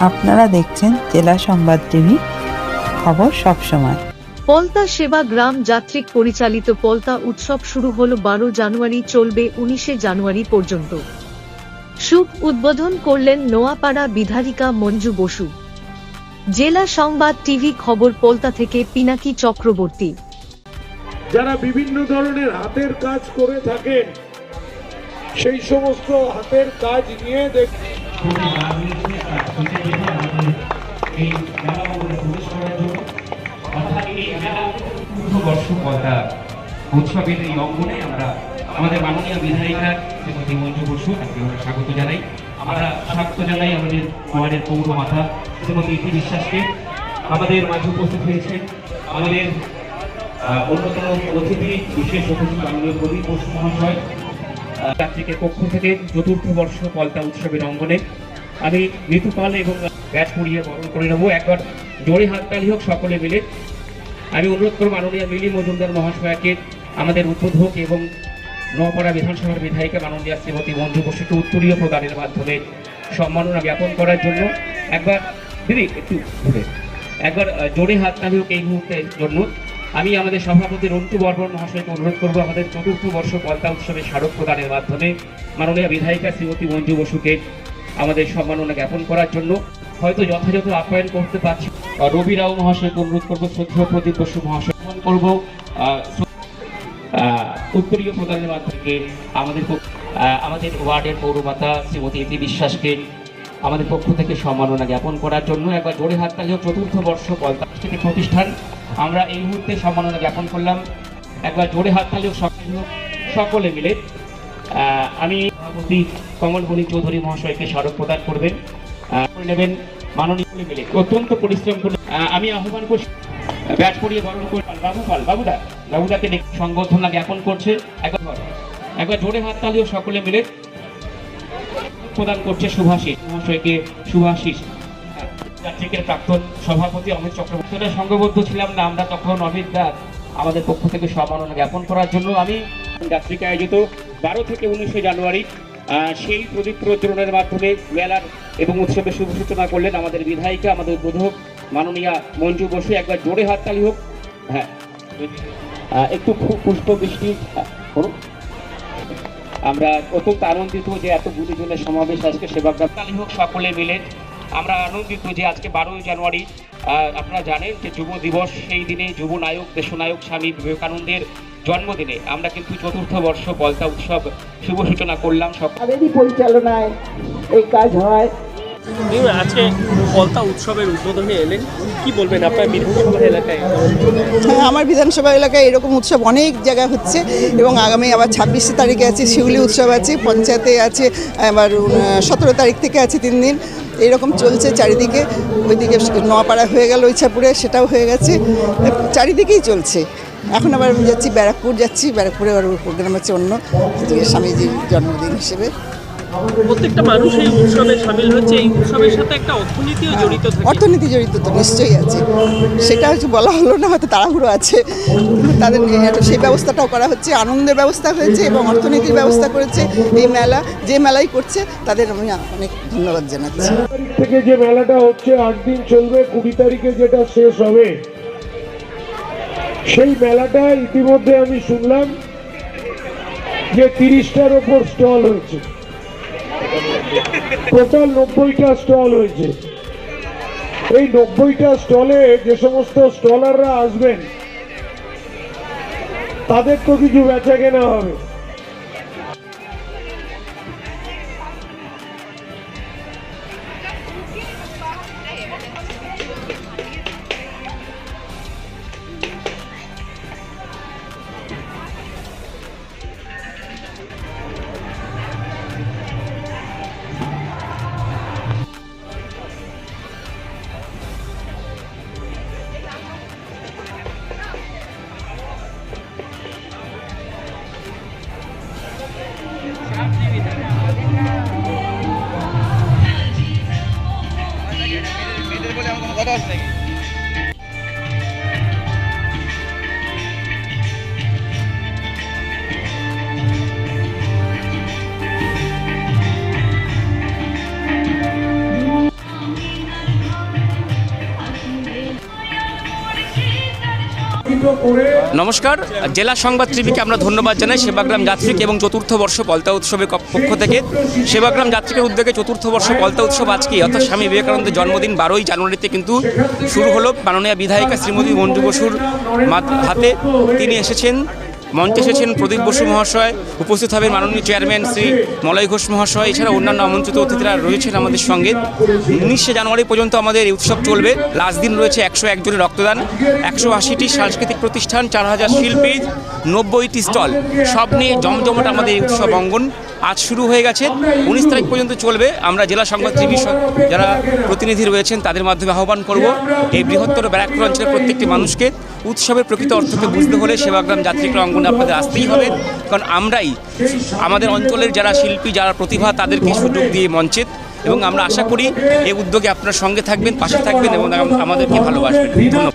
আপনারা দেখছেন জেলা সংবাদ টিভি খবর সবসময় পলতা সেবা গ্রাম যাত্রিক পরিচালিত পলতা উৎসব শুরু হল বারো জানুয়ারি চলবে উনিশে জানুয়ারি পর্যন্ত। শুভ উদ্বোধন করলেন নোয়াপাড়া বিধারিকা মঞ্জু বসু। জেলা সংবাদ টিভি খবর পলতা থেকে পিনাকি চক্রবর্তী। যারা বিভিন্ন ধরনের হাতের কাজ করে থাকেন সেই সমস্ত হাতের কাজ নিয়ে দেখ। অর্থাৎ এই মেলা পদ্মা উৎসবের এই অঙ্গনে আমরা আমাদের মাননীয় বিধায়িকা শ্রীমতী মঞ্জু বসু, তাকে আমরা স্বাগত জানাই। আমরা স্বাগত জানাই আমাদের ওয়ার্ডের পৌর মাথা শ্রীমতী ইতি বিশ্বাসকে। আমাদের মাঝে উপস্থিত হয়েছেন আমাদের অন্যতম অতিথি, বিশেষ অতিথি মাননীয় প্রদীপ বসু মহাশয়। যাত্রীকের পক্ষ থেকে চতুর্থ বর্ষ পলতা উৎসবের অঙ্গনে আমি ঋতুপাল এবং ব্যাচ পুড়িয়ে বরণ করে নেব। একবার জোরে হাততালি হোক সকলে মিলে। আমি অনুরোধ করব মাননীয় মিলি মজুমদার মহাশয়াকে, আমাদের উদ্বোধক এবং নপাড়া বিধানসভার বিধায়িকা মাননীয় শ্রীমতী মঞ্জু বসুকে উত্তরীয় প্রদানের মাধ্যমে সম্মাননা জ্ঞাপন করার জন্য। একবার দিদি, একটু ঘুরে। একবার জোরে হাততালি হোক এই মুহূর্তের জন্য। আমি আমাদের সভাপতি রন্টু বর্মন মহাশয়কে অনুরোধ করব আমাদের চতুর্থ বর্ষ পলতা উৎসবে স্মারক প্রদানের মাধ্যমে। মাননীয় বিধায়িকা শ্রীমতী মঞ্জু বসুকে আমাদের সম্মাননা জ্ঞাপন করার জন্য হয়তো যথাযথ আপ্যায়ন করতে পারছি। রবি রাও মহাশয়কে অনুরোধ করব, শ্রদ্ধেয় প্রদীপ বসু মহাশয় করব উত্তরীয় প্রদানের মাধ্যমে আমাদের আমাদের ওয়ার্ডের পৌরমাতা শ্রীমতী ইতি বিশ্বাসকে আমাদের পক্ষ থেকে সম্মাননা জ্ঞাপন করার জন্য একবার জোরে হাততালি হোক চতুর্থ বর্ষ পলতাষ্টিক প্রতিষ্ঠান। আমরা এই মুহূর্তে সম্মাননা জ্ঞাপন করলাম। একবার জোরে হাততালি হোক সকলে মিলে আমি সভাপতি কমলমণি চৌধুরী মহাশয়কে স্মারক প্রদান করবেন। করে নেবেন মাননীয় মিলে। অত্যন্ত পরিশ্রম করে আমি আহ্বান করছি। ব্যাট পরিয়ে বরণ করে বাবু, পাল বাবুদা। বাবুদাকে সংবর্ধনা জ্ঞাপন করছে। একবার একবার জোরে হাততালি ও সকলে মিলে প্রদান করছে শুভাশিস মহাশয়কে শুভাশিস যাত্রীকের প্রাক্তন সভাপতি অমিত চক্রবর্তী। সংঘবদ্ধ ছিলাম না, আমরা তখন অমিত দা আমাদের পক্ষ থেকে সম্মাননা জ্ঞাপন করার জন্য আমি যাত্রীকে আয়োজিত বারো থেকে উনিশে জানুয়ারি সেই প্রদীপ প্রজ্বলনের মাধ্যমে মেলার এবং উৎসবের শুভ সূচনা করলেন আমাদের বিধায়িকা, আমাদের উদ্বোধক মাননীয়া মঞ্জু বসু। একবার জোরে হাততালি হোক। হ্যাঁ। একটু পুষ্প বৃষ্টি করুন। আমরা অত্যন্ত আনন্দিত যে এত গুরুজনের সমাবেশ আজকে সেবাগ্রাম তালি হোক সকলে মিলে। আমরা আনন্দিত যে আজকে বারোই জানুয়ারি আপনারা জানেন যে যুব দিবস, সেই দিনে যুব নায়ক দেশনায়ক স্বামী বিবেকানন্দের জন্মদিনে আমরা কিন্তু চতুর্থ বর্ষ পলতা উৎসব শুভ সূচনা করলাম সকাল তাদেরই পরিচালনায় এই কাজ হয়। আজকে পলতা উৎসবের উদ্বোধনে এলেন। কি বলবেন আপনার বিধানসভা এলাকায়? হ্যাঁ আমার বিধানসভা এলাকায় এরকম উৎসব অনেক জায়গায় হচ্ছে এবং আগামী আবার ছাব্বিশে তারিখে আছে শিউলি উৎসব আছে পঞ্চায়েতে আছে আবার সতেরো তারিখ থেকে আছে তিন দিন। এইরকম চলছে চারিদিকে। ওইদিকে নোয়াপাড়া হয়ে গেল ইচ্ছাপুরে সেটাও হয়ে গেছে। চারিদিকেই চলছে। এখন আবার আমি যাচ্ছি ব্যারাকপুর যাচ্ছি ব্যারাকপুরে আবার প্রোগ্রাম আছে অন্য আজকে স্বামীজির জন্মদিন হিসেবে। প্রত্যেকটা মানুষ এই উৎসবে সামিল হচ্ছে এই উৎসবের সাথে একটা অর্থনীতিও জড়িত থাকে। অর্থনীতি জড়িত তো নিশ্চয়ই আছে। সেটা হচ্ছে বলা হলো না হয়তো তাড়াহুড়ো আছে। তাদের সেই ব্যবস্থাটাও করা হচ্ছে আনন্দের ব্যবস্থা হয়েছে এবং অর্থনীতির ব্যবস্থা করেছে এই মেলা। যে মেলাই করছে তাদের আমি অনেক ধন্যবাদ জানাচ্ছি। থেকে যে মেলাটা হচ্ছে আট দিন চলবে কুড়ি তারিখে যেটা শেষ হবে সেই মেলাটা ইতিমধ্যে আমি শুনলাম যে তিরিশটার ওপর স্টল হয়েছে। টোটাল নব্বইটা স্টল হয়েছে। এই নব্বইটা স্টলে যে সমস্ত স্টলাররা আসবেন, তাদের তো কিছু বেচা কেনা হবে। নমস্কার। জেলা সংবাদ টিভিকে আমরা ধন্যবাদ জানাই। সেবাগ্রাম যাত্রীকে এবং চতুর্থ বর্ষ পলতা উৎসবের পক্ষ থেকে। সেবাগ্রাম যাত্রীকে উদ্যোগে চতুর্থ বর্ষ পলতা উৎসব আজকে অর্থাৎ স্বামী বিবেকানন্দের জন্মদিন বারোই জানুয়ারিতে কিন্তু শুরু হলো। মাননীয় বিধায়িকা শ্রীমতী মঞ্জু বসুর হাতে তিনি এসেছেন। মঞ্চে এসেছেন প্রদীপ বসু মহাশয়, উপস্থিত হবেন মাননীয় চেয়ারম্যান শ্রী মলয় ঘোষ মহাশয়, এছাড়া অন্যান্য আমন্ত্রিত অতিথিরা রয়েছেন আমাদের সঙ্গে। উনিশে জানুয়ারি পর্যন্ত আমাদের এই উৎসব চলবে। লাস্ট দিন রয়েছে একশো একজনের রক্তদান, একশো আশিটি সাংস্কৃতিক প্রতিষ্ঠান, চার হাজার শিল্পী, নব্বইটি স্টল। সব নিয়ে জমজমাট আমাদের এই উৎসব অঙ্গন। আজ শুরু হয়ে গেছে। উনিশ তারিখ পর্যন্ত চলবে। আমরা জেলা সংবাদ টিভি যারা প্রতিনিধি রয়েছেন, তাদের মাধ্যমে আহ্বান করব এই বৃহত্তর ব্যারাকপুর অঞ্চলের প্রত্যেকটি মানুষকে। উৎসবের প্রকৃত অর্থকে বুঝতে হলে সেবাগ্রাম যাত্রীক্র অঙ্গনে আপনাদের আসতেই হবে। কারণ আমরাই আমাদের অঞ্চলের যারা শিল্পী, যারা প্রতিভা, তাদেরকে সুযোগ দিয়ে মঞ্চে এবং আমরা আশা করি এই উদ্যোগে আপনার সঙ্গে থাকবেন, পাশে থাকবেন এবং আম- আমাদেরকে ভালোবাসবেন। ধন্যবাদ।